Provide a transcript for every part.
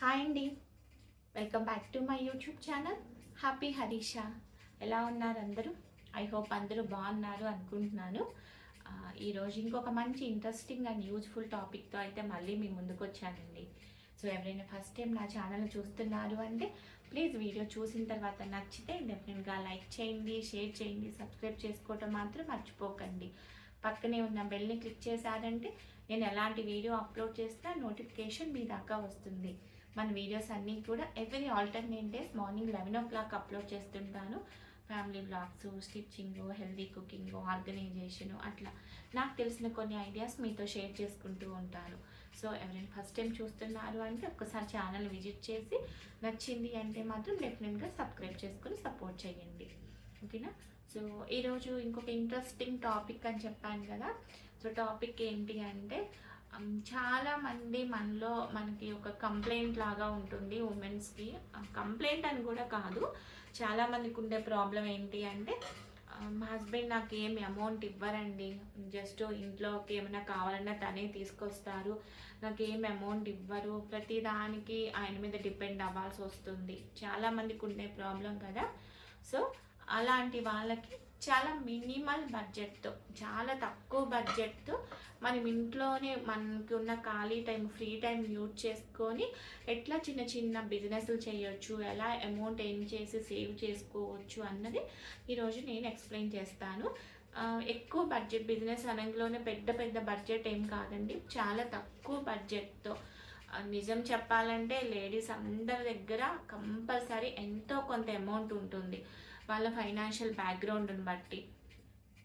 Hi అండి. Welcome back to my YouTube channel happy Harisha ఎలా ఉన్నారు అందరూ? ఐ హోప్ అందరూ బాగున్నారు అనుకుంటున్నాను. ఈరోజు ఇంకొక మంచి ఇంట్రెస్టింగ్ అండ్ యూజ్ఫుల్ టాపిక్తో అయితే మళ్ళీ మీ ముందుకు వచ్చానండి. సో ఎవరైనా ఫస్ట్ టైం నా ఛానల్ చూస్తున్నారు అంటే ప్లీజ్ వీడియో చూసిన తర్వాత నచ్చితే డెఫినెట్గా లైక్ చేయండి షేర్ చేయండి సబ్స్క్రైబ్ చేసుకోవటం మాత్రం మర్చిపోకండి. పక్కనే ఉన్న బెల్ని క్లిక్ చేశారంటే నేను ఎలాంటి వీడియో అప్లోడ్ చేసినా నోటిఫికేషన్ మీ దాకా వస్తుంది. మన వీడియోస్ అన్నీ కూడా every alternate days morning eleven o'clock upload చేస్తుంటాను. Family blogs stitching healthy cooking organisation అట్లా. నాకు తెలిసిన కొన్ని ఐడియాస్ మీతో షేర్ చేసుకుంటూ ఉంటాను. సో ఎవరైనా ఫస్ట్ టైం చూస్తున్నారు అంటే ఒక్కసారి ఛానల్ విజిట్ చేసి నచ్చింది అంటే మాత్రం డెఫినెట్గా సబ్స్క్రైబ్ చేసుకుని సపోర్ట్ చేయండి. ఓకేనా సో ఈరోజు ఇంకొక ఇంట్రెస్టింగ్ టాపిక్ అని చెప్పాను కదా. సో టాపిక్ ఏంటి అంటే చాలామంది చాలా మంది మనలో మనకి ఒక కంప్లైంట్ లాగా ఉంటుంది ఉమెన్స్కి కంప్లైంట్ అని కూడా కాదు. చాలా మందికి ఉండే ప్రాబ్లం ఏంటి అంటే మా హస్బెండ్ నాకు ఏమి అమౌంట్ ఇవ్వరండి. జస్ట్ ఇంట్లోకి ఏమైనా కావాలన్నా తనే తీసుకొస్తారు. నాకు ఏమి అమౌంట్ ఇవ్వరు. ప్రతిదానికి ఆయన మీద డిపెండ్ అవ్వాల్సి వస్తుంది. చాలా మందికి ఉండే ప్రాబ్లం కదా. సో అలాంటి వాళ్ళకి చాలా మినిమల్ బడ్జెట్తో చాలా తక్కువ బడ్జెట్తో మనం ఇంట్లోనే మనకి ఉన్న ఖాళీ టైం ఫ్రీ టైం యూజ్ చేసుకొని ఎట్లా చిన్న చిన్న బిజినెస్లు చేయొచ్చు ఎలా అమౌంట్ ఏం చేసి సేవ్ చేసుకోవచ్చు అన్నది ఈరోజు నేను ఎక్స్ప్లెయిన్ చేస్తాను. ఎక్కువ బడ్జెట్ బిజినెస్ అనగలోనే పెద్ద పెద్ద బడ్జెట్ ఏం కాదండి చాలా తక్కువ బడ్జెట్తో నిజం చెప్పాలంటే లేడీస్ అందరి దగ్గర కంపల్సరీ ఎంతో కొంత అమౌంట్ ఉంటుంది. వాళ్ళ ఫైనాన్షియల్ బ్యాక్గ్రౌండ్ని బట్టి.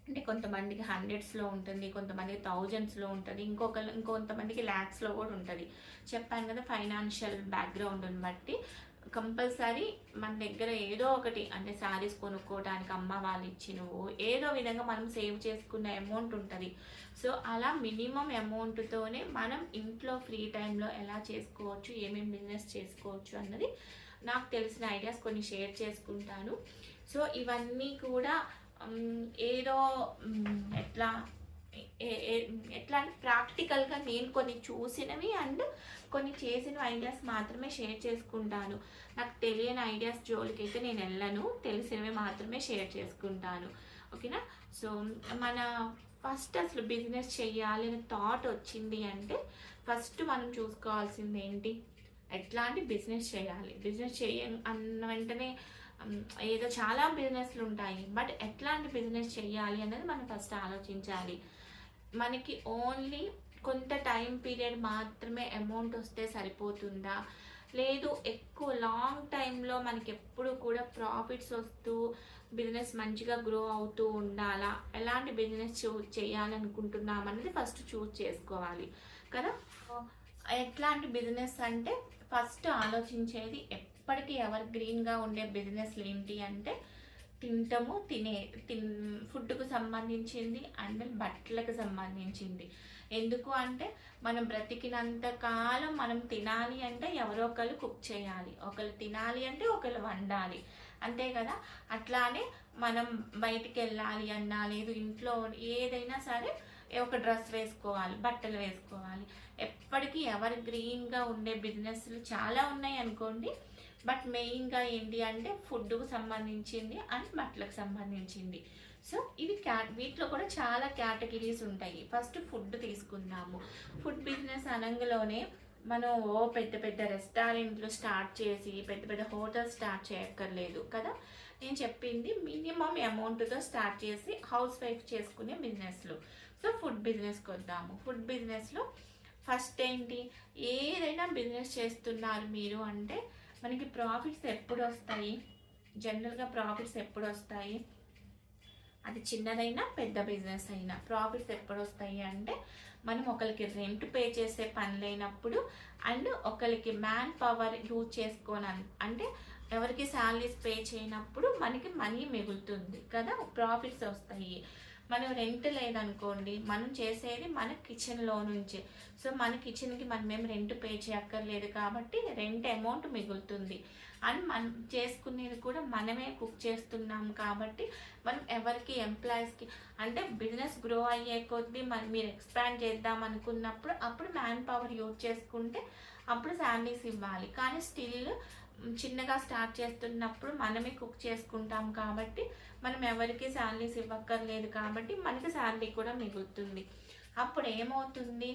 అంటే కొంతమందికి హండ్రెడ్స్లో ఉంటుంది కొంతమందికి థౌజండ్స్లో ఉంటుంది ఇంకొక ఇంకొంతమందికి ల్యాక్స్లో కూడా ఉంటుంది. చెప్పాను కదా ఫైనాన్షియల్ బ్యాక్గ్రౌండ్ని బట్టి. కంపల్సరీ మన దగ్గర ఏదో ఒకటి అంటే శారీస్ కొనుక్కోవడానికి అమ్మ వాళ్ళు ఇచ్చినవు ఏదో విధంగా మనం సేవ్ చేసుకున్న అమౌంట్ ఉంటుంది. సో అలా మినిమం అమౌంట్తోనే మనం ఇంట్లో ఫ్రీ టైంలో ఎలా చేసుకోవచ్చు ఏమేమి బిజినెస్ చేసుకోవచ్చు అన్నది నాకు తెలిసిన ఐడియాస్ కొన్ని షేర్ చేసుకుంటాను. సో ఇవన్నీ కూడా ఏదో ఎట్లా ఎట్లా అంటే ప్రాక్టికల్గా నేను కొన్ని చూసినవి అండ్ కొన్ని చేసిన ఐడియాస్ మాత్రమే షేర్ చేసుకుంటాను. నాకు తెలియని ఐడియాస్ జోలికి అయితే నేను వెళ్ళను తెలిసినవి మాత్రమే షేర్ చేసుకుంటాను. ఓకేనా? సో మన ఫస్ట్ అసలు బిజినెస్ చేయాలి అనే థాట్ వచ్చింది అంటే ఫస్ట్ మనం చూసుకోవాల్సింది ఏంటి? ఎట్లాంటి బిజినెస్ చేయాలి? బిజినెస్ చేయ అన్న వెంటనే ఏదో చాలా బిజినెస్లు ఉంటాయి. బట్ ఎట్లాంటి బిజినెస్ చేయాలి అనేది మనం ఫస్ట్ ఆలోచించాలి. మనకి ఓన్లీ కొంత టైం పీరియడ్ మాత్రమే అమౌంట్ వస్తే సరిపోతుందా? లేదు ఎక్కువ లాంగ్ టైంలో మనకి ఎప్పుడు కూడా ప్రాఫిట్స్ వస్తూ బిజినెస్ మంచిగా గ్రో అవుతూ ఉండాలా? ఎలాంటి బిజినెస్ చూ చేయాలనుకుంటున్నాం అనేది ఫస్ట్ చూస్ చేసుకోవాలి. కదా? ఎట్లాంటి బిజినెస్ అంటే ఫస్ట్ ఆలోచించేది ఎప్పటికీ ఎవర్ గ్రీన్గా ఉండే బిజినెస్లు ఏంటి అంటే తింటము తినే తిన్ ఫుడ్కు సంబంధించింది అండ్ బట్టలకు సంబంధించింది. ఎందుకు అంటే మనం బ్రతికినంత కాలం మనం తినాలి అంటే ఎవరో ఒకరు కుక్ చేయాలి. ఒకరు తినాలి అంటే ఒకరు వండాలి. అంతే కదా? అట్లానే మనం బయటికి వెళ్ళాలి అన్నా లేదు ఇంట్లో ఏదైనా సరే ఒక డ్రెస్ వేసుకోవాలి బట్టలు వేసుకోవాలి. ఎప్పటికీ ఎవర్ గ్రీన్గా ఉండే బిజినెస్లు చాలా ఉన్నాయి అనుకోండి. బట్ మెయిన్గా ఏంటి అంటే ఫుడ్కు సంబంధించింది అండ్ బట్టలకు సంబంధించింది. సో ఇవి క్యా వీటిలో కూడా చాలా కేటగిరీస్ ఉంటాయి. ఫస్ట్ ఫుడ్ తీసుకుందాము. ఫుడ్ బిజినెస్ అనంగలోనే మనం ఓ పెద్ద పెద్ద రెస్టారెంట్లు స్టార్ట్ చేసి పెద్ద పెద్ద హోటల్స్ స్టార్ట్ చేయక్కర్లేదు కదా? నేను చెప్పింది మినిమం అమౌంట్తో స్టార్ట్ చేసి హౌస్ వైఫ్ చేసుకునే బిజినెస్లు. సో ఫుడ్ బిజినెస్కి వద్దాము. ఫుడ్ బిజినెస్లో ఫస్ట్ ఏంటి? ఏదైనా బిజినెస్ చేస్తున్నారు మీరు అంటే మనకి ప్రాఫిట్స్ ఎప్పుడు వస్తాయి జనరల్గా ప్రాఫిట్స్ ఎప్పుడు వస్తాయి అది చిన్నదైనా పెద్ద బిజినెస్ అయినా. ప్రాఫిట్స్ ఎప్పుడు వస్తాయి అంటే మనం ఒకరికి రెంట్ పే చేసే పని లేనప్పుడు అండ్ ఒకరికి మ్యాన్ పవర్ యూజ్ చేసుకోని అంటే ఎవరికి శాలరీస్ పే చేయనప్పుడు మనకి మనీ మిగులుతుంది కదా? ప్రాఫిట్స్ వస్తాయి. మనం రెంట్ లేదనుకోండి మనం చేసేది మన కిచెన్లో నుంచి. సో మన కిచెన్కి మనం ఏం రెంట్ పే చేయక్కర్లేదు కాబట్టి రెంట్ అమౌంట్ మిగులుతుంది. అండ్ మనం చేసుకునేది కూడా మనమే కుక్ చేస్తున్నాం కాబట్టి మనం ఎవరికి ఎంప్లాయీస్కి అంటే బిజినెస్ గ్రో అయ్యే కొద్దీ మనం మీరు ఎక్స్పాండ్ చేద్దాం అనుకున్నప్పుడు అప్పుడు మ్యాన్ పవర్ యూజ్ చేసుకుంటే అప్పుడు శాలరీస్ ఇవ్వాలి. కానీ స్టిల్ చిన్నగా స్టార్ట్ చేస్తున్నప్పుడు మనమే కుక్ చేసుకుంటాం కాబట్టి మనం ఎవరికి శాలరీస్ ఇవ్వక్కర్లేదు కాబట్టి మనకి శాలరీ కూడా మిగులుతుంది. అప్పుడు ఏమవుతుంది?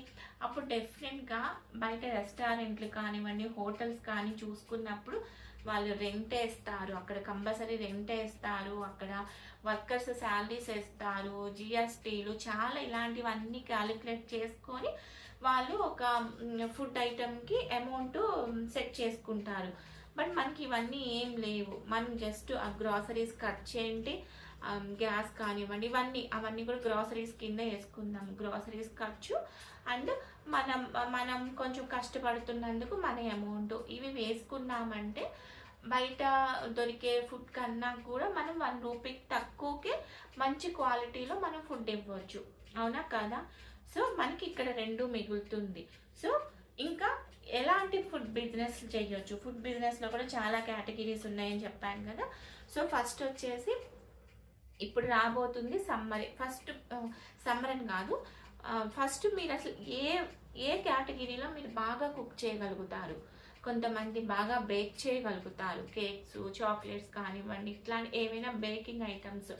అప్పుడు డెఫినెట్గా బయట రెస్టారెంట్లు కానివ్వండి హోటల్స్ కానీ చూసుకున్నప్పుడు వాళ్ళు రెంట్ వేస్తారు అక్కడ కంపల్సరీ రెంట్ వేస్తారు అక్కడ వర్కర్స్ శాలరీస్ వేస్తారు జిఎస్టీలు చాలా ఇలాంటివన్నీ క్యాలిక్యులేట్ చేసుకొని వాళ్ళు ఒక ఫుడ్ ఐటమ్కి అమౌంట్ సెట్ చేసుకుంటారు. బట్ మనకి ఇవన్నీ ఏం లేవు. మనం జస్ట్ ఆ గ్రాసరీస్ కట్ చేయండి గ్యాస్ కానివ్వండి ఇవన్నీ అవన్నీ కూడా గ్రాసరీస్ కింద వేసుకుందాం. గ్రాసరీస్ ఖర్చు అండ్ మనం మనం కొంచెం కష్టపడుతున్నందుకు మన అమౌంట్ ఇవి వేసుకున్నామంటే బయట దొరికే ఫుడ్ కన్నా కూడా మనం వన్ రూపీకి తక్కువకే మంచి క్వాలిటీలో మనం ఫుడ్ ఇవ్వచ్చు. అవునా కదా? సో మనకి ఇక్కడ రెండు మిగులుతుంది. సో ఇంకా ఎలాంటి ఫుడ్ బిజినెస్ చేయొచ్చు ఫుడ్ బిజినెస్లో కూడా చాలా కేటగిరీస్ ఉన్నాయని చెప్పాను కదా. సో ఫస్ట్ వచ్చేసి ఇప్పుడు రాబోతుంది సమ్మర్. ఫస్ట్ సమ్మర్ అని కాదు. ఫస్ట్ మీరు అసలు ఏ ఏ కేటగిరీలో మీరు బాగా కుక్ చేయగలుగుతారు? కొంతమంది బాగా బేక్ చేయగలుగుతారు. కేక్స్ చాక్లెట్స్ కానివ్వండి ఇట్లాంటి ఏవైనా బేకింగ్ ఐటమ్స్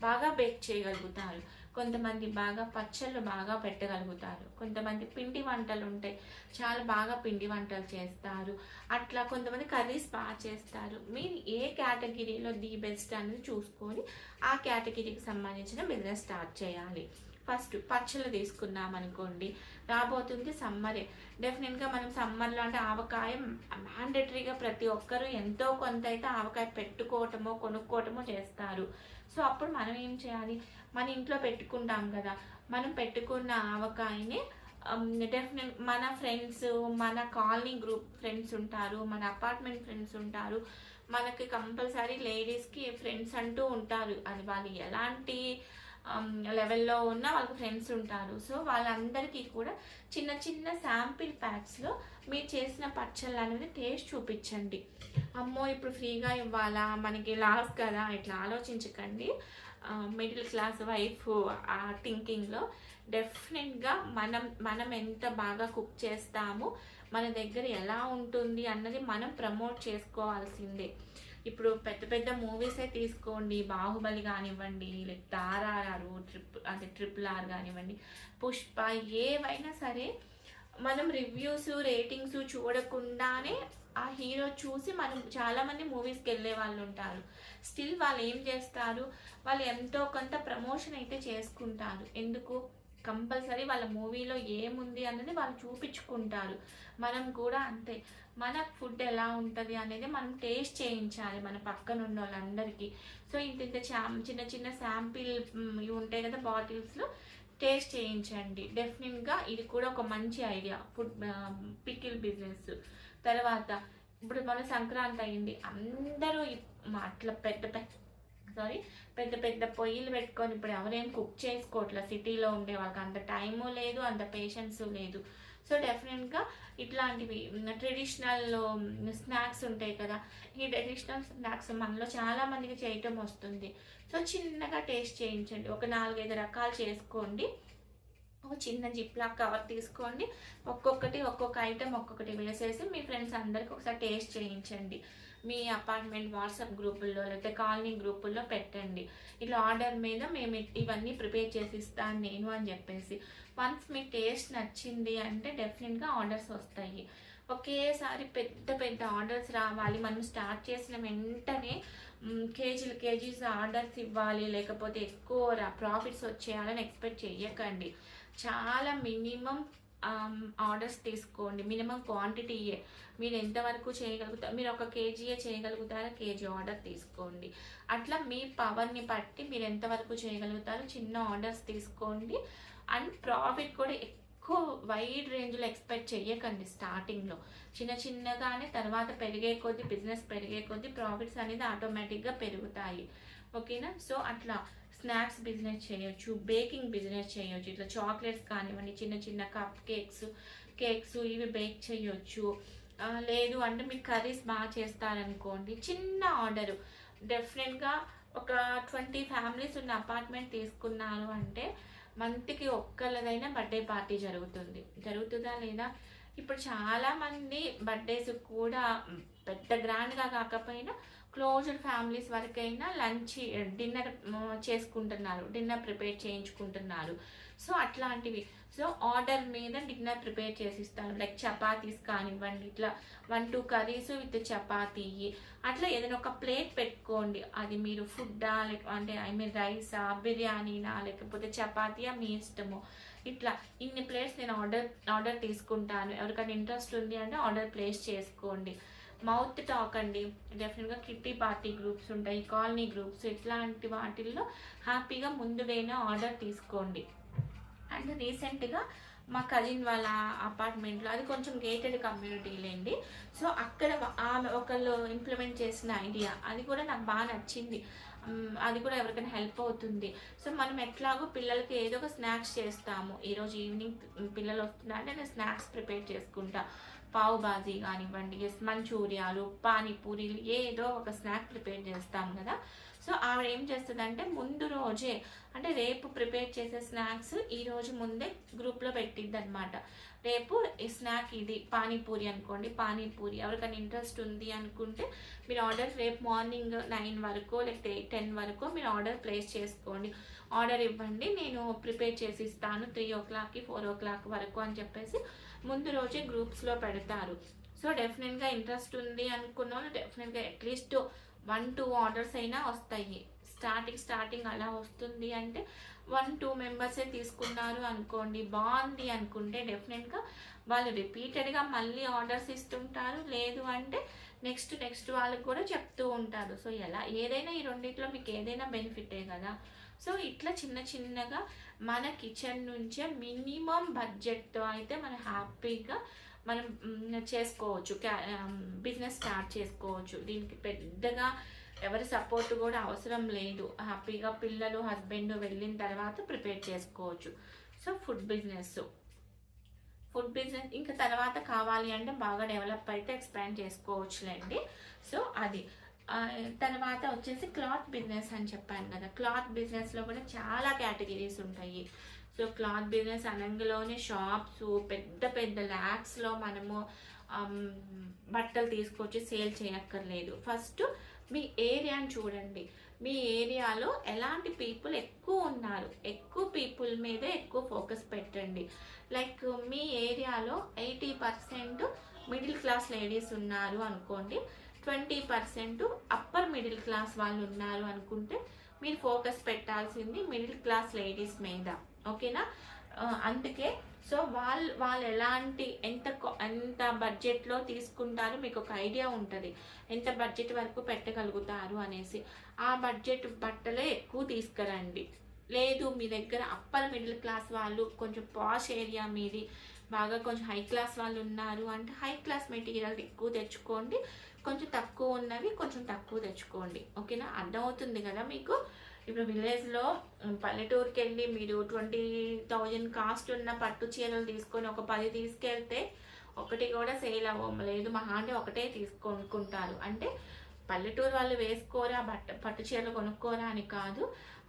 బాగా బేక్ చేయగలుగుతారు. కొంతమంది బాగా పచ్చళ్ళు బాగా పెట్టగలుగుతారు. కొంతమంది పిండి వంటలు ఉంటాయి చాలా బాగా పిండి వంటలు చేస్తారు. అట్లా కొంతమంది కర్రీస్ బాగా చేస్తారు. మీరు ఏ కేటగిరీలో ది బెస్ట్ అనేది చూసుకొని ఆ కేటగిరీకి సంబంధించిన బిజినెస్ స్టార్ట్ చేయాలి. ఫస్ట్ పచ్చళ్ళు తీసుకున్నాం అనుకోండి రాబోతుంది సమ్మరే. డెఫినెట్గా మనం సమ్మర్లో అంటే ఆవకాయ మ్యాండటరీగా ప్రతి ఒక్కరూ ఎంతో కొంత అయితే ఆవకాయ పెట్టుకోవటమో కొనుక్కోవటమో చేస్తారు. సో అప్పుడు మనం ఏం చేయాలి? మన ఇంట్లో పెట్టుకుంటాం కదా మనం పెట్టుకున్న ఆవకాయని um, డెఫినెట్ మన ఫ్రెండ్స్ మన కాలనీ గ్రూప్ ఫ్రెండ్స్ ఉంటారు మన అపార్ట్మెంట్ ఫ్రెండ్స్ ఉంటారు. మనకి కంపల్సరీ లేడీస్కి ఫ్రెండ్స్ అంటూ ఉంటారు. అది వాళ్ళు ఎలాంటి Um, లెవెల్లో ఉన్న వాళ్ళకి ఫ్రెండ్స్ ఉంటారు. సో వాళ్ళందరికీ కూడా చిన్న చిన్న శాంపిల్ ప్యాక్స్లో మీరు చేసిన పచ్చళ్ళు అనేది టేస్ట్ చూపించండి. అమ్మో ఇప్పుడు ఫ్రీగా ఇవ్వాలా? మనకి లాస్ కదా ఇట్లా ఆలోచించకండి. మిడిల్ క్లాస్ వైఫ్ ఆ థింకింగ్లో డెఫినెట్గా మనం మనం ఎంత బాగా కుక్ చేస్తాము మన దగ్గర ఎలా ఉంటుంది అన్నది మనం ప్రమోట్ చేసుకోవాల్సిందే. ఇప్పుడు పెద్ద పెద్ద మూవీసే తీసుకోండి బాహుబలి కానివ్వండి లైక్ తారారు ట్రిప్ అంటే ట్రిపుల్ ఆర్ కానివ్వండి పుష్ప ఏవైనా సరే మనం రివ్యూస్ రేటింగ్స్ చూడకుండానే ఆ హీరో చూసి మనం చాలామంది మూవీస్కి వెళ్ళే వాళ్ళు ఉంటారు. స్టిల్ వాళ్ళు ఏం చేస్తారు? వాళ్ళు ఎంతో కొంత ప్రమోషన్ అయితే చేసుకుంటారు. ఎందుకు? కంపల్సరీ వాళ్ళ మూవీలో ఏముంది అన్నది వాళ్ళు చూపించుకుంటారు. మనం కూడా అంతే. మన ఫుడ్ ఎలా ఉంటుంది అనేది మనం టేస్ట్ చేయించాలి మన పక్కన ఉన్న వాళ్ళందరికీ సో ఇంత ఇంత చిన్న చిన్న శాంపిల్ ఇవి ఉంటాయి కదా బాటిల్స్లో టేస్ట్ చేయించండి. డెఫినెట్గా ఇది కూడా ఒక మంచి ఐడియా ఫుడ్ పికిల్ బిజినెస్. తర్వాత ఇప్పుడు మన సంక్రాంతి అయింది. అందరూ అట్లా పెద్ద పెద్ద సారీ పెద్ద పెద్ద పొయ్యిలు పెట్టుకొని ఇప్పుడు ఎవరేం కుక్ చేసుకోవట్లే సిటీలో ఉండే వాళ్ళకి అంత టైము లేదు అంత పేషెన్స్ లేదు. సో డెఫినెట్గా ఇట్లాంటివి ట్రెడిషనల్ స్నాక్స్ ఉంటాయి కదా. ఈ ట్రెడిషనల్ స్నాక్స్ మనలో చాలా మందికి చేయటం వస్తుంది. సో చిన్నగా టేస్ట్ చేయించండి. ఒక నాలుగైదు రకాలు చేసుకోండి. ఒక చిన్న జిప్లా కవర్ తీసుకోండి. ఒక్కొక్కటి ఒక్కొక్క ఐటెం ఒక్కొక్కటి వేసేసి మీ ఫ్రెండ్స్ అందరికి ఒకసారి టేస్ట్ చేయించండి. మీ అపార్ట్మెంట్ వాట్సాప్ గ్రూపుల్లో లేకపోతే కాలనీ గ్రూపుల్లో పెట్టండి. ఇట్లా ఆర్డర్ మీద మేము ఇవన్నీ ప్రిపేర్ చేసి ఇస్తాను నేను అని చెప్పేసి. వన్స్ మీ టేస్ట్ నచ్చింది అంటే డెఫినెట్గా ఆర్డర్స్ వస్తాయి. ఒకేసారి పెద్ద పెద్ద ఆర్డర్స్ రావాలి. మనం స్టార్ట్ చేసిన వెంటనే కేజీలు కేజీస్ ఆర్డర్స్ ఇవ్వాలి. లేకపోతే ఎక్కువ ప్రాఫిట్స్ వచ్చేయాలని ఎక్స్పెక్ట్ చేయకండి చాలా మినిమం Um, ఆర్డర్స్ తీసుకోండి. మినిమం క్వాంటిటీయే మీరు ఎంతవరకు చేయగలుగుతారు మీరు ఒక కేజీయే చేయగలుగుతారా? కేజీ ఆర్డర్ తీసుకోండి. అట్లా మీ పవర్ని బట్టి మీరు ఎంతవరకు చేయగలుగుతారో? చిన్న ఆర్డర్స్ తీసుకోండి. అండ్ ప్రాఫిట్ కూడా ఎక్కువ వైడ్ రేంజ్లో ఎక్స్పెక్ట్ చేయకండి స్టార్టింగ్లో చిన్న చిన్నగానే తర్వాత పెరిగే కొద్దీ బిజినెస్ పెరిగే కొద్దీ ప్రాఫిట్స్ అనేది ఆటోమేటిక్గా పెరుగుతాయి. ఓకేనా సో అట్లా. స్నాక్స్ బిజినెస్ చేయొచ్చు బేకింగ్ బిజినెస్ చేయొచ్చు. ఇట్లా చాక్లెట్స్ కానివ్వండి చిన్న చిన్న కప్ కేక్స్ కేక్స్ ఇవి బేక్ చేయొచ్చు. లేదు అంటే మీరు కర్రీస్ బాగా చేస్తారనుకోండి చిన్న ఆర్డరు. డెఫినెట్గా ఒక ట్వంటీ ఫ్యామిలీస్ ఉన్న అపార్ట్మెంట్ తీసుకున్నారు అంటే మంత్కి ఒక్కళ్ళదైనా బర్త్డే పార్టీ జరుగుతుంది. జరుగుతుందా లేదా? ఇప్పుడు చాలామంది బర్త్డేస్ కూడా పెద్ద గ్రాండ్గా కాకపోయినా క్లోజ్డ్ ఫ్యామిలీస్ వరకైనా లంచ్ డిన్నర్ చేసుకుంటున్నారు డిన్నర్ ప్రిపేర్ చేయించుకుంటున్నారు. సో అట్లాంటివి. సో ఆర్డర్ మీద డిన్నర్ ప్రిపేర్ చేసి ఇస్తాను లైక్ చపాతీస్ కానివ్వండి ఇట్లా one two curries with chapati. అట్లా ఏదైనా ఒక ప్లేట్ పెట్టుకోండి. అది మీరు ఫుడ్డా లేక అంటే ఐ మీన్ రైసా బిర్యానీనా లేకపోతే చపాతీయా మీ ఇష్టము. ఇట్లా ఇన్ని ప్లేట్స్ నేను ఆర్డర్ ఆర్డర్ తీసుకుంటాను. ఎవరికైనా ఇంట్రెస్ట్ ఉంది అంటే ఆర్డర్ ప్లేస్ చేసుకోండి. మౌత్ టాక్ అండి. డెఫినెట్గా కిట్టి పార్టీ గ్రూప్స్ ఉంటాయి కాలనీ గ్రూప్స్ ఇట్లాంటి వాటిల్లో హ్యాపీగా ముందుగానే ఆర్డర్ తీసుకోండి. అండ్ రీసెంట్గా మా కజిన్ వాళ్ళ అపార్ట్మెంట్లో అది కొంచెం గేటెడ్ కమ్యూనిటీ లేండి. సో అక్కడ ఆమె ఒకళ్ళు ఇంప్లిమెంట్ చేసిన ఐడియా అది కూడా నాకు బాగా నచ్చింది. అది కూడా ఎవరికైనా హెల్ప్ అవుతుంది. సో మనం ఎట్లాగో పిల్లలకి ఏదో ఒక స్నాక్స్ చేస్తాము. ఈరోజు ఈవినింగ్ పిల్లలు వస్తున్నారంటే నేను స్నాక్స్ ప్రిపేర్ చేసుకుంటా. పావు బాజీ కానివ్వండి ఎస్ మంచూరియాలు పానీపూరీలు ఏదో ఒక స్నాక్ ప్రిపేర్ చేస్తాం కదా. సో ఆవిడ ఏం చేస్తుందంటే ముందు రోజే అంటే రేపు ప్రిపేర్ చేసే స్నాక్స్ ఈ రోజు ముందే గ్రూప్లో పెట్టిద్ది అనమాట రేపు ఈ స్నాక్ ఇది పానీపూరి అనుకోండి పానీపూరి. ఎవరికైనా ఇంట్రెస్ట్ ఉంది అనుకుంటే మీరు ఆర్డర్ రేపు మార్నింగ్ నైన్ వరకు లేకపోతే టెన్ వరకు మీరు ఆర్డర్ ప్లేస్ చేసుకోండి. ఆర్డర్ ఇవ్వండి నేను ప్రిపేర్ చేసి ఇస్తాను త్రీ ఓ క్లాక్కి ఫోర్ ఓ క్లాక్ వరకు అని చెప్పేసి ముందు రోజే గ్రూప్స్లో పెడతారు. సో డెఫినెట్గా ఇంట్రెస్ట్ ఉంది అనుకున్న వాళ్ళు డెఫినెట్గా అట్లీస్ట్ వన్ టూ ఆర్డర్స్ అయినా వస్తాయి. స్టార్టింగ్ స్టార్టింగ్ అలా వస్తుంది అంటే వన్ టూ మెంబర్సే తీసుకున్నారు అనుకోండి బాగుంది అనుకుంటే డెఫినెట్గా వాళ్ళు రిపీటెడ్గా మళ్ళీ ఆర్డర్స్ ఇస్తుంటారు. లేదు అంటే నెక్స్ట్ నెక్స్ట్ వాళ్ళకి కూడా చెప్తూ ఉంటారు. సో ఎలా ఏదైనా ఈ రెండిట్లో మీకు ఏదైనా బెనిఫిటే కదా. సో ఇట్లా చిన్న చిన్నగా మన కిచెన్ నుంచే మినిమం బడ్జెట్తో అయితే మనం హ్యాపీగా మనం చేసుకోవచ్చు. బిజినెస్ స్టార్ట్ చేసుకోవచ్చు. దీనికి పెద్దగా ఎవరి సపోర్ట్ కూడా అవసరం లేదు. హ్యాపీగా పిల్లలు హస్బెండ్ వెళ్ళిన తర్వాత ప్రిపేర్ చేసుకోవచ్చు. So food business. Food business ఇంకా తర్వాత కావాలి అంటే బాగా డెవలప్ అయితే ఎక్స్పాండ్ చేసుకోవచ్చులేండి. సో అది. తర్వాత వచ్చేసి క్లాత్ బిజినెస్ అని చెప్పాను కదా. క్లాత్ బిజినెస్లో కూడా చాలా కేటగిరీస్ ఉంటాయి. సో క్లాత్ బిజినెస్ అనంగలోనే షాప్స్ పెద్ద పెద్ద ల్యాక్స్లో మనము um, బట్టలు తీసుకొచ్చి సేల్ చేయక్కర్లేదు. ఫస్ట్ మీ ఏరియాని చూడండి. మీ ఏరియాలో ఎలాంటి పీపుల్ ఎక్కువ ఉన్నారు? ఎక్కువ పీపుల్ మీదే ఎక్కువ ఫోకస్ పెట్టండి. లైక్ మీ ఏరియాలో eighty percent middle class ladies ఉన్నారు అనుకోండి. Twenty percent upper middle class వాళ్ళు ఉన్నారు అనుకుంటే మీరు ఫోకస్ పెట్టాల్సింది మిడిల్ క్లాస్ లేడీస్ మీద. ఓకేనా? అందుకే సో వాళ్ళు వాళ్ళు ఎలాంటి ఎంత కొ- ఎంత బడ్జెట్లో తీసుకుంటారో మీకు ఒక ఐడియా ఉంటుంది. ఎంత బడ్జెట్ వరకు పెట్టగలుగుతారు అనేసి. ఆ బడ్జెట్ బట్టలే ఎక్కువ తీసుకురండి. లేదు మీ దగ్గర అప్పర్ మిడిల్ క్లాస్ వాళ్ళు కొంచెం పాష్ ఏరియా మీది బాగా కొంచెం హై క్లాస్ వాళ్ళు ఉన్నారు అంటే హై క్లాస్ మెటీరియల్ ఎక్కువ తెచ్చుకోండి. కొంచెం తక్కువ ఉన్నవి కొంచెం తక్కువ తెచ్చుకోండి. ఓకేనా? అర్థమవుతుంది కదా మీకు? ఇప్పుడు విలేజ్లో పల్లెటూరుకి వెళ్ళి మీరు ట్వంటీ థౌజండ్ కాస్ట్ ఉన్న పట్టు చీరలు తీసుకొని ఒక పది తీసుకెళ్తే ఒకటి కూడా సేల్ అవ్వలేదు మహా అంటే ఒకటే తీసుకొనుకుంటారు అంటే పల్లెటూరు వాళ్ళు వేసుకోరా బట్ట పట్టు చీరలు కొనుక్కోరా అని కాదు.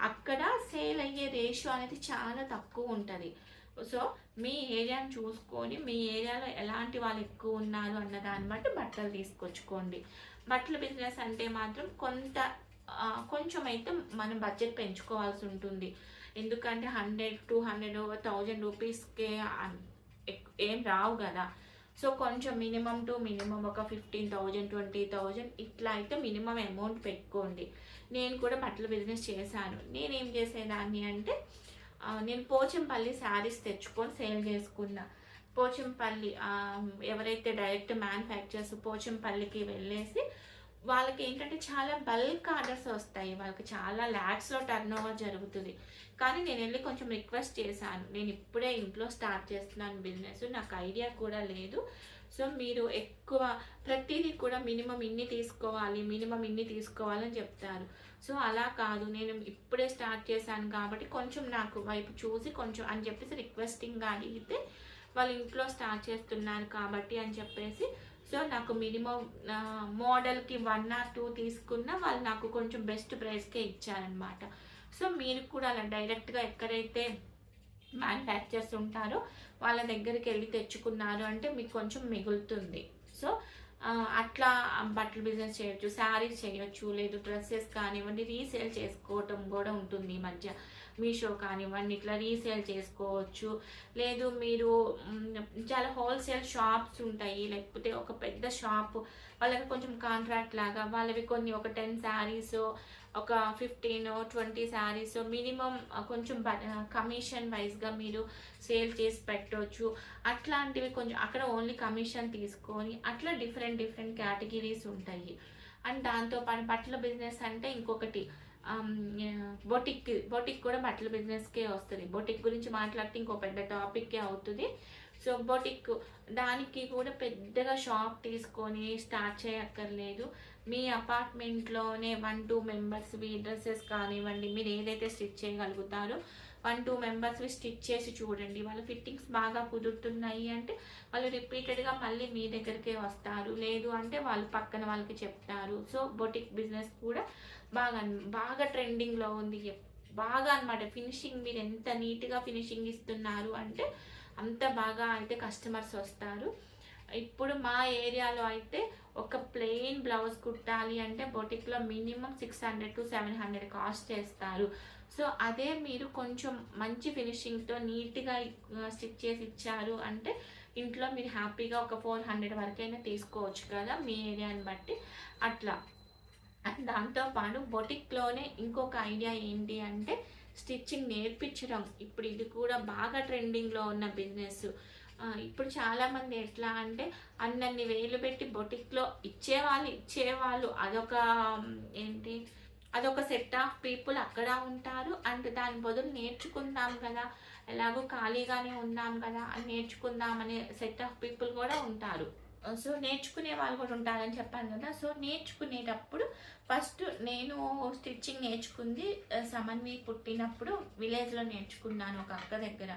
అక్కడ సేల్ అయ్యే రేషియో అనేది చాలా తక్కువ ఉంటుంది. సో మీ ఏరియాని చూసుకొని మీ ఏరియాలో ఎలాంటి వాళ్ళు ఎక్కువ ఉన్నారు అన్న దాన్ని బట్టి బట్టలు తీసుకొచ్చుకోండి. బట్టల బిజినెస్ అంటే మాత్రం కొంత కొంచెం అయితే మనం బడ్జెట్ పెంచుకోవాల్సి ఉంటుంది. ఎందుకంటే హండ్రెడ్ టూ హండ్రెడ్ థౌజండ్ రూపీస్కే ఏం రావు కదా. సో కొంచెం మినిమం టు మినిమం ఒక ఫిఫ్టీన్ థౌజండ్ ట్వంటీ థౌజండ్ ఇట్లా అయితే మినిమం అమౌంట్ పెట్టుకోండి. నేను కూడా బట్టల బిజినెస్ చేశాను. నేనేం చేసేదాన్ని అంటే నేను పోచంపల్లి శారీస్ తెచ్చుకొని సేల్ చేసుకున్నా. పోచంపల్లి ఎవరైతే డైరెక్ట్ మ్యానుఫ్యాక్చర్స్ పోచంపల్లికి వెళ్ళేసి వాళ్ళకి ఏంటంటే చాలా బల్క్ ఆర్డర్స్ వస్తాయి. వాళ్ళకి చాలా ల్యాక్స్లో టర్న్ ఓవర్ జరుగుతుంది. కానీ నేను వెళ్ళి కొంచెం రిక్వెస్ట్ చేశాను. నేను ఇప్పుడే ఇంట్లో స్టార్ట్ చేస్తున్నాను బిజినెస్ నాకు ఐడియా కూడా లేదు. సో మీరు ఎక్కువ ప్రతిదీ కూడా మినిమం ఇన్ని తీసుకోవాలి మినిమం ఇన్ని తీసుకోవాలని చెప్తారు. సో అలా కాదు. నేను ఇప్పుడే స్టార్ట్ చేశాను కాబట్టి కొంచెం నాకు వైపు చూసి కొంచెం అని చెప్పేసి రిక్వెస్టింగ్గా అడిగితే వాళ్ళు ఇంట్లో స్టార్ట్ చేస్తున్నారు కాబట్టి అని చెప్పేసి సో నాకు మినిమం మోడల్కి వన్ ఆర్ టూ తీసుకున్న వాళ్ళు నాకు కొంచెం బెస్ట్ ప్రైస్కే ఇచ్చారనమాట సో మీరు కూడా అలా డైరెక్ట్గా ఎక్కడైతే మ్యానుఫ్యాక్చర్స్ ఉంటారో వాళ్ళ దగ్గరికి వెళ్ళి తెచ్చుకున్నారు అంటే మీకు కొంచెం మిగులుతుంది. సో అట్లా బట్టల బిజినెస్ చేయొచ్చు శారీస్ చేయొచ్చు లేదు డ్రెస్సెస్ కానివ్వండి రీసేల్ చేసుకోవటం కూడా ఉంటుంది ఈ మధ్య. మీషో కానివ్వండి ఇట్లా రీసేల్ చేసుకోవచ్చు. లేదు మీరు చాలా హోల్సేల్ షాప్స్ ఉంటాయి. లేకపోతే ఒక పెద్ద షాప్ వాళ్ళకి కొంచెం కాంట్రాక్ట్ లాగా వాళ్ళవి కొన్ని ఒక టెన్ శారీస్ ఒక ఫిఫ్టీన్ ట్వంటీ శారీస్ మినిమం కొంచెం కమిషన్ వైజ్గా మీరు సేల్ చేసి పెట్టవచ్చు అట్లాంటివి కొంచెం అక్కడ ఓన్లీ కమిషన్ తీసుకొని అట్లా డిఫరెంట్ డిఫరెంట్ కేటగిరీస్ ఉంటాయి. అండ్ దాంతోపాటు బట్టల బిజినెస్ అంటే ఇంకొకటి Um, బొటిక్ బొటిక్ కూడా బట్టల బిజినెస్కే వస్తుంది. బొటిక్ గురించి మాట్లాడితే ఇంకో పెద్ద టాపిక్కే అవుతుంది. సో బొటిక్ దానికి కూడా పెద్దగా షాప్ తీసుకొని స్టార్ట్ చేయక్కర్లేదు. మీ అపార్ట్మెంట్లోనే వన్ టూ మెంబర్స్వి డ్రెస్సెస్ కానివ్వండి మీరు ఏదైతే స్టిచ్ చేయగలుగుతారో వన్ టూ మెంబర్స్వి స్టిచ్ చేసి చూడండి. వాళ్ళ ఫిట్టింగ్స్ బాగా కుదురుతున్నాయి అంటే వాళ్ళు రిపీటెడ్గా మళ్ళీ మీ దగ్గరికే వస్తారు. లేదు అంటే వాళ్ళు పక్కన వాళ్ళకి చెప్తారు. సో బొటిక్ బిజినెస్ కూడా బాగా బాగా ట్రెండింగ్లో ఉంది. బాగా అనమాట ఫినిషింగ్ మీరు ఎంత నీట్గా ఫినిషింగ్ ఇస్తున్నారు అంటే అంత బాగా అయితే కస్టమర్స్ వస్తారు. ఇప్పుడు మా ఏరియాలో అయితే ఒక ప్లెయిన్ బ్లౌజ్ కుట్టాలి అంటే బొటిక్లో minimum six hundred to seven hundred cost చేస్తారు. సో అదే మీరు కొంచెం మంచి ఫినిషింగ్తో నీట్గా స్టిచ్ చేసి ఇచ్చారు అంటే ఇంట్లో మీరు హ్యాపీగా ఒక ఫోర్ హండ్రెడ్ వరకైనా తీసుకోవచ్చు కదా మీ ఏరియాని బట్టి. అట్లా. అండ్ దాంతోపాటు బొటిక్లోనే ఇంకొక ఐడియా ఏంటి అంటే స్టిచ్చింగ్ నేర్పించడం. ఇప్పుడు ఇది కూడా బాగా ట్రెండింగ్లో ఉన్న బిజినెస్. ఇప్పుడు చాలామంది ఎట్లా అంటే అన్నన్ని వేలు పెట్టి బొటిక్లో ఇచ్చేవాళ్ళు ఇచ్చేవాళ్ళు. అదొక ఏంటి? అదొక సెట్ ఆఫ్ పీపుల్ అక్కడ ఉంటారు అండ్ దాని బదులు నేర్చుకుందాం కదా. ఎలాగో ఖాళీగానే ఉన్నాం కదా అని నేర్చుకుందాం అనే సెట్ ఆఫ్ పీపుల్ కూడా ఉంటారు. సో నేర్చుకునే వాళ్ళు కూడా ఉంటారని చెప్పాను కదా. సో నేర్చుకునేటప్పుడు ఫస్ట్ నేను స్టిచ్చింగ్ నేర్చుకుంది సమన్వి పుట్టినప్పుడు విలేజ్లో నేర్చుకున్నాను ఒక అక్క దగ్గర.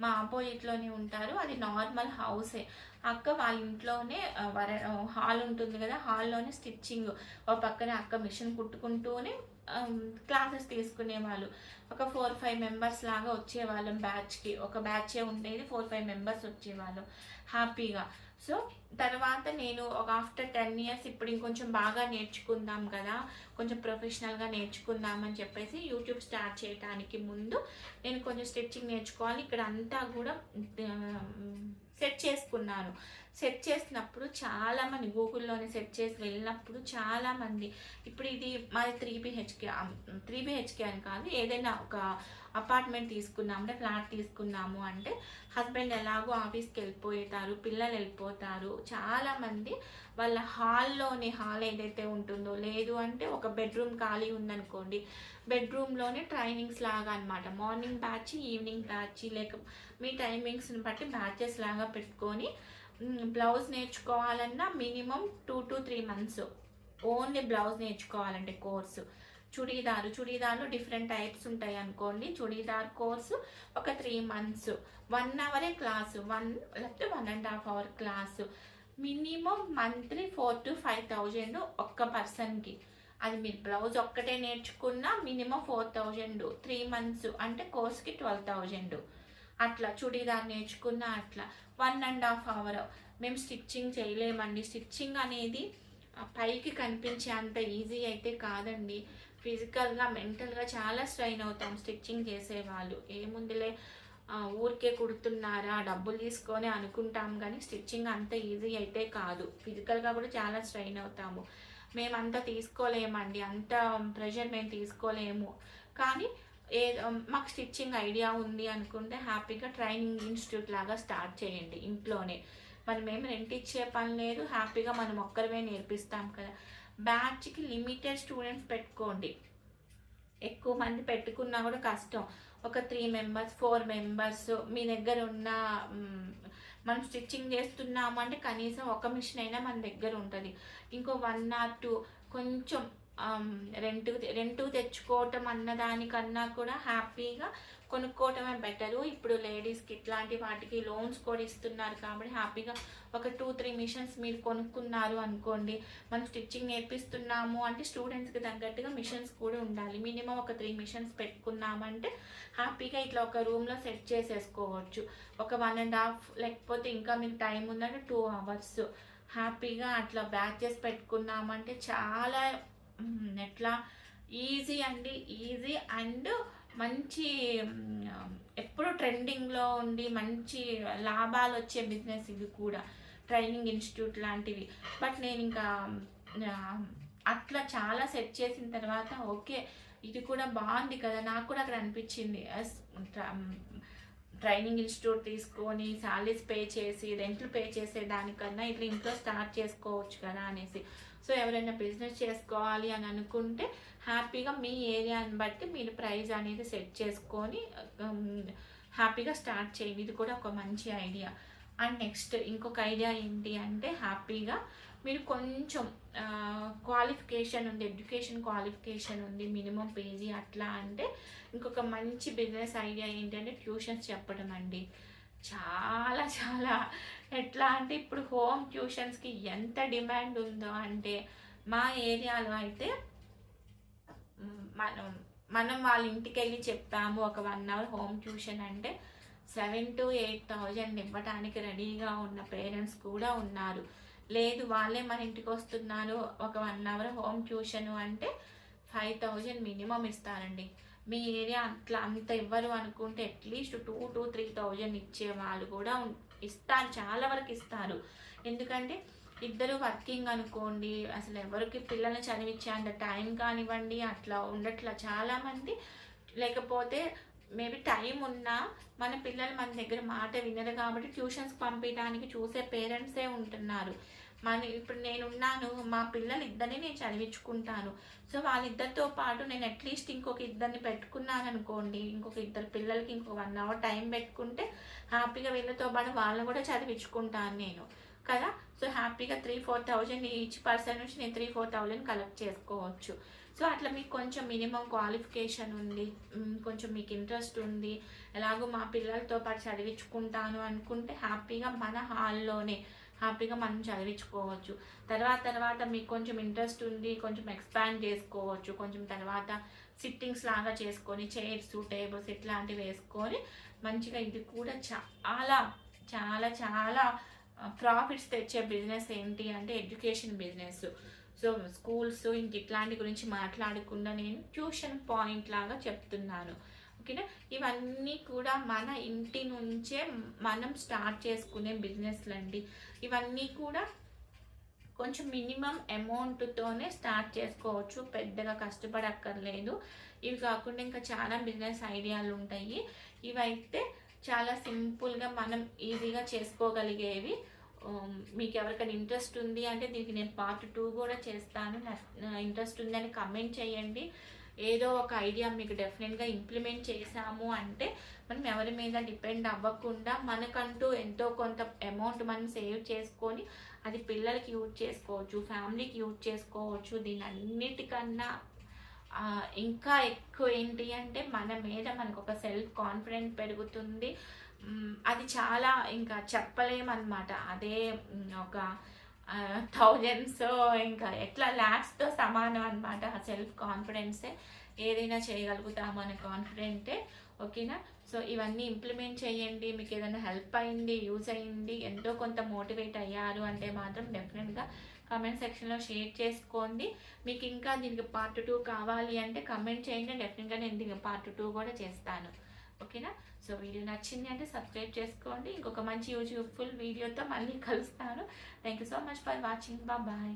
మా ఆపోజిట్లోనే ఉంటారు. అది నార్మల్ హౌసే. అక్క వాళ్ళ ఇంట్లోనే వర హాల్ ఉంటుంది కదా హాల్లోనే స్టిచ్చింగ్. ఒక పక్కన అక్క మిషన్ కుట్టుకుంటూనే క్లాసెస్ తీసుకునేవాళ్ళు. ఒక ఫోర్ ఫైవ్ మెంబర్స్ లాగా వచ్చేవాళ్ళం బ్యాచ్కి. ఒక బ్యాచే ఉండేది ఫోర్ ఫైవ్ మెంబర్స్ వచ్చేవాళ్ళం. హ్యాపీగా. సో తర్వాత నేను ఒక ఆఫ్టర్ టెన్ ఇయర్స్ ఇప్పుడు ఇంకొంచెం బాగా నేర్చుకుందాం కదా కొంచెం ప్రొఫెషనల్గా నేర్చుకుందాం అని చెప్పేసి యూట్యూబ్ స్టార్ట్ చేయడానికి ముందు నేను కొంచెం స్టిచ్చింగ్ నేర్చుకోవాలి. ఇక్కడ అంతా కూడా సెట్ చేసుకున్నాను. సెట్ చేసినప్పుడు చాలామంది గూగుల్లోనే సెట్ చేసి వెళ్ళినప్పుడు చాలామంది ఇప్పుడు ఇది మాది త్రీ బిహెచ్కే త్రీ బిహెచ్కే అని కాదు ఏదైనా ఒక అపార్ట్మెంట్ తీసుకున్నాము అంటే ఫ్లాట్ తీసుకున్నాము అంటే హస్బెండ్ ఎలాగో ఆఫీస్కి వెళ్ళిపోతారు పిల్లలు వెళ్ళిపోతారు. చాలామంది వాళ్ళ హాల్లోనే హాల్ ఏదైతే ఉంటుందో లేదు అంటే ఒక బెడ్రూమ్ ఖాళీ ఉందనుకోండి బెడ్రూమ్లోనే ట్రైనింగ్స్ లాగా అనమాట మార్నింగ్ బ్యాచ్ ఈవినింగ్ బ్యాచ్ లేక మీ టైమింగ్స్ని బట్టి బ్యాచెస్ లాగా పెట్టుకొని blouse నేర్చుకోవాలన్నా minimum two to three months only blouse నేర్చుకోవాలంటే కోర్సు చుడీదారు. చుడీదార్లో డిఫరెంట్ టైప్స్ ఉంటాయి అనుకోండి. చుడీదార్ కోర్సు ఒక త్రీ మంత్స్ వన్ అవరే క్లాసు వన్ లేకపోతే one and half hour class minimum monthly four to five thousand ఒక్క పర్సన్కి అది మీరు బ్లౌజ్ ఒక్కటే నేర్చుకున్నా minimum four thousand three months అంటే కోర్స్కి ట్వెల్వ్ థౌజండ్ అట్లా చుడీదార్ నేర్చుకున్నా అట్లా. వన్ అండ్ హాఫ్ అవర్ మేము స్టిచ్చింగ్ చేయలేమండి. స్టిచ్చింగ్ అనేది పైకి కనిపించే అంత ఈజీ అయితే కాదండి. ఫిజికల్గా మెంటల్గా చాలా స్ట్రైన్ అవుతాం. స్టిచ్చింగ్ చేసేవాళ్ళు. ఏముందిలే ఊరికే కుడుతున్నారా డబ్బులు తీసుకొని అనుకుంటాం కానీ స్టిచ్చింగ్ అంత ఈజీ అయితే కాదు. ఫిజికల్గా కూడా చాలా స్ట్రైన్ అవుతాము. మేము అంత తీసుకోలేమండి. అంత ప్రెషర్ మేము తీసుకోలేము. కానీ ఏ మాకు స్టిచ్చింగ్ ఐడియా ఉంది అనుకుంటే హ్యాపీగా ట్రైనింగ్ ఇన్స్టిట్యూట్ లాగా స్టార్ట్ చేయండి ఇంట్లోనే. మనం ఏమి రెంట్ ఇచ్చే పని లేదు. హ్యాపీగా మనం ఒక్కరిమే నేర్పిస్తాం కదా. బ్యాచ్కి లిమిటెడ్ స్టూడెంట్స్ పెట్టుకోండి. ఎక్కువ మంది పెట్టుకున్నా కూడా కష్టం. ఒక త్రీ మెంబర్స్ ఫోర్ మెంబర్స్ మీ దగ్గర ఉన్న మనం స్టిచ్చింగ్ చేస్తున్నాము అంటే కనీసం ఒక మిషన్ అయినా మన దగ్గర ఉంటుంది. ఇంకో వన్ ఆర్ టూ కొంచెం రెంట్ రెంట్ తెచ్చుకోవటం అన్నదానికన్నా కూడా హ్యాపీగా కొనుక్కోవటమే బెటరు. ఇప్పుడు లేడీస్కి ఇట్లాంటి వాటికి లోన్స్ కూడా ఇస్తున్నారు కాబట్టి హ్యాపీగా ఒక టూ త్రీ మిషన్స్ మీరు కొనుక్కున్నారు అనుకోండి మనం స్టిచ్చింగ్ నేర్పిస్తున్నాము అంటే స్టూడెంట్స్కి తగ్గట్టుగా మిషన్స్ కూడా ఉండాలి. మినిమం ఒక త్రీ మిషన్స్ పెట్టుకున్నామంటే హ్యాపీగా ఇట్లా ఒక రూమ్లో సెట్ చేసేసుకోవచ్చు. ఒక వన్ అండ్ హాఫ్ లేకపోతే ఇంకా మీకు టైం ఉందంటే టూ అవర్స్ హ్యాపీగా అట్లా బ్యాచెస్ పెట్టుకున్నామంటే చాలా ఎట్లా? ఈజీ అండి ఈజీ అండ్ మంచి ఎప్పుడు ట్రెండింగ్లో ఉండి మంచి లాభాలు వచ్చే బిజినెస్ ఇది కూడా. ట్రైనింగ్ ఇన్స్టిట్యూట్ లాంటివి. బట్ నేను ఇంకా అట్లా చాలా సెట్ చేసిన తర్వాత ఓకే ఇది కూడా బాగుంది కదా నాకు కూడా అక్కడ అనిపించింది. అస్- ట్రైనింగ్ ఇన్స్టిట్యూట్ తీసుకొని శాలరీస్ పే చేసి రెంట్లు పే చేసే దానికన్నా ఇట్లా ఇంట్లో స్టార్ట్ చేసుకోవచ్చు కదా అనేసి. సో ఎవరైనా బిజినెస్ చేసుకోవాలి అని అనుకుంటే హ్యాపీగా మీ ఏరియాని బట్టి మీరు ప్రైజ్ అనేది సెట్ చేసుకొని హ్యాపీగా స్టార్ట్ చేయండి. ఇది కూడా ఒక మంచి ఐడియా. అండ్ నెక్స్ట్ ఇంకొక ఐడియా ఏంటి అంటే హ్యాపీగా మీరు కొంచెం క్వాలిఫికేషన్ ఉంది ఎడ్యుకేషన్ క్వాలిఫికేషన్ ఉంది మినిమం పేజీ అట్లా అంటే ఇంకొక మంచి బిజినెస్ ఐడియా ఏంటంటే ట్యూషన్స్ చెప్పడం అండి. చాలా చాలా ఎట్లా అంటే ఇప్పుడు హోమ్ ట్యూషన్స్కి ఎంత డిమాండ్ ఉందో అంటే మా ఏరియాలో అయితే మనం మనం వాళ్ళ ఇంటికి వెళ్ళి చెప్తాము ఒక వన్ అవర్ హోమ్ ట్యూషన్ అంటే సెవెన్ టు ఎయిట్ థౌజండ్ ఇవ్వడానికి రెడీగా ఉన్న పేరెంట్స్ కూడా ఉన్నారు. లేదు వాళ్ళే మన ఇంటికి వస్తున్నారు ఒక వన్ అవర్ హోమ్ ట్యూషన్ అంటే ఫైవ్ థౌజండ్ మినిమం ఇస్తారండి. మీ ఏరియా అట్లా అంత ఇవ్వరు అనుకుంటే at least two to three thousand ఇచ్చే వాళ్ళు కూడా ఇస్తారు చాలా వరకు ఇస్తారు. ఎందుకంటే ఇద్దరు వర్కింగ్ అనుకోండి అసలు ఎవరికి పిల్లల్ని చదివించే అంత టైం కానివ్వండి అట్లా ఉండట్లా. చాలామంది లేకపోతే మేబీ టైం ఉన్నా మన పిల్లలు మన దగ్గర మాట వినరు కాబట్టి ట్యూషన్స్కి పంపించడానికి చూసే పేరెంట్సే ఉంటున్నారు. మన ఇప్పుడు నేను ఉన్నాను మా పిల్లలు ఇద్దరిని నేను చదివించుకుంటాను. సో వాళ్ళిద్దరితో పాటు నేను అట్లీస్ట్ ఇంకొక ఇద్దరిని పెట్టుకున్నాను అనుకోండి ఇంకొక ఇద్దరు పిల్లలకి ఇంకొక వన్ అవర్ టైం పెట్టుకుంటే హ్యాపీగా వీళ్ళతో పాటు వాళ్ళని కూడా చదివించుకుంటాను నేను. కదా? సో హ్యాపీగా three four thousand each person నుంచి నేను త్రీ ఫోర్ థౌజండ్ కలెక్ట్ చేసుకోవచ్చు. సో అట్లా మీకు కొంచెం మినిమం క్వాలిఫికేషన్ ఉంది కొంచెం మీకు ఇంట్రెస్ట్ ఉంది ఎలాగో మా పిల్లలతో పాటు చదివించుకుంటాను అనుకుంటే హ్యాపీగా మన హాల్లోనే హ్యాపీగా మనం చదివించుకోవచ్చు. తర్వాత తర్వాత మీకు కొంచెం ఇంట్రెస్ట్ ఉంది కొంచెం ఎక్స్పాండ్ చేసుకోవచ్చు. కొంచెం తర్వాత సిట్టింగ్స్ లాగా చేసుకొని చైర్స్ టేబుల్స్ ఇట్లాంటివి వేసుకొని మంచిగా ఇది కూడా చాలా చాలా చాలా ప్రాఫిట్స్ తెచ్చే బిజినెస్ ఏంటి అంటే ఎడ్యుకేషన్ బిజినెస్ సో స్కూల్స్ ఇంక ఇట్లాంటి గురించి మాట్లాడకుండా నేను ట్యూషన్ పాయింట్ లాగా చెప్తున్నాను. ఓకేనా ఇవన్నీ కూడా మన ఇంటి నుంచే మనం స్టార్ట్ చేసుకునే బిజినెస్లు అండి ఇవన్నీ కూడా కొంచెం మినిమం అమౌంట్తోనే స్టార్ట్ చేసుకోవచ్చు పెద్దగా కష్టపడక్కర్లేదు. ఇవి కాకుండా ఇంకా చాలా బిజినెస్ ఐడియాలు ఉంటాయి ఇవైతే చాలా సింపుల్గా మనం ఈజీగా చేసుకోగలిగేవి. మీకు ఎవరికైనా ఇంట్రెస్ట్ ఉంది అంటే దీనికి నేను పార్ట్ టూ కూడా చేస్తాను. ఇంట్రెస్ట్ ఉందని కమెంట్ చేయండి. ఏదో ఒక ఐడియా మీకు డెఫినెట్గా ఇంప్లిమెంట్ చేసాము అంటే మనం ఎవరి మీద డిపెండ్ అవ్వకుండా మనకంటూ ఎంతో కొంత అమౌంట్ మనం సేవ్ చేసుకొని అది పిల్లలకి యూజ్ చేసుకోవచ్చు ఫ్యామిలీకి యూజ్ చేసుకోవచ్చు. దీని అన్నిటికన్నా ఇంకా ఎక్కువ ఏంటి అంటే మన మీద మనకు ఒక సెల్ఫ్ కాన్ఫిడెంట్ పెరుగుతుంది అది చాలా ఇంకా చెప్పలేమన్నమాట. అదే ఒక థౌజండ్స్ ఇంకా ఎట్లా ల్యాక్స్తో సమానం అనమాట ఆ సెల్ఫ్ కాన్ఫిడెన్సే ఏదైనా చేయగలుగుతాము అనే కాన్ఫిడెంటే ఓకేనా సో ఇవన్నీ ఇంప్లిమెంట్ చేయండి. మీకు ఏదైనా హెల్ప్ అయింది యూజ్ అయింది ఎంతో కొంత మోటివేట్ అయ్యారు అంటే మాత్రం డెఫినెట్గా కమెంట్ సెక్షన్లో షేర్ చేసుకోండి. మీకు ఇంకా దీనికి పార్ట్ టూ కావాలి అంటే కమెంట్ చేయండి. డెఫినెట్గా నేను దీనికి పార్ట్ టూ కూడా చేస్తాను. ఓకేనా సో వీడియో నచ్చింది అంటే సబ్స్క్రైబ్ చేసుకోండి. ఇంకొక మంచి యూజ్ఫుల్ వీడియోతో మళ్ళీ కలుస్తాను. Thank you so much for watching bye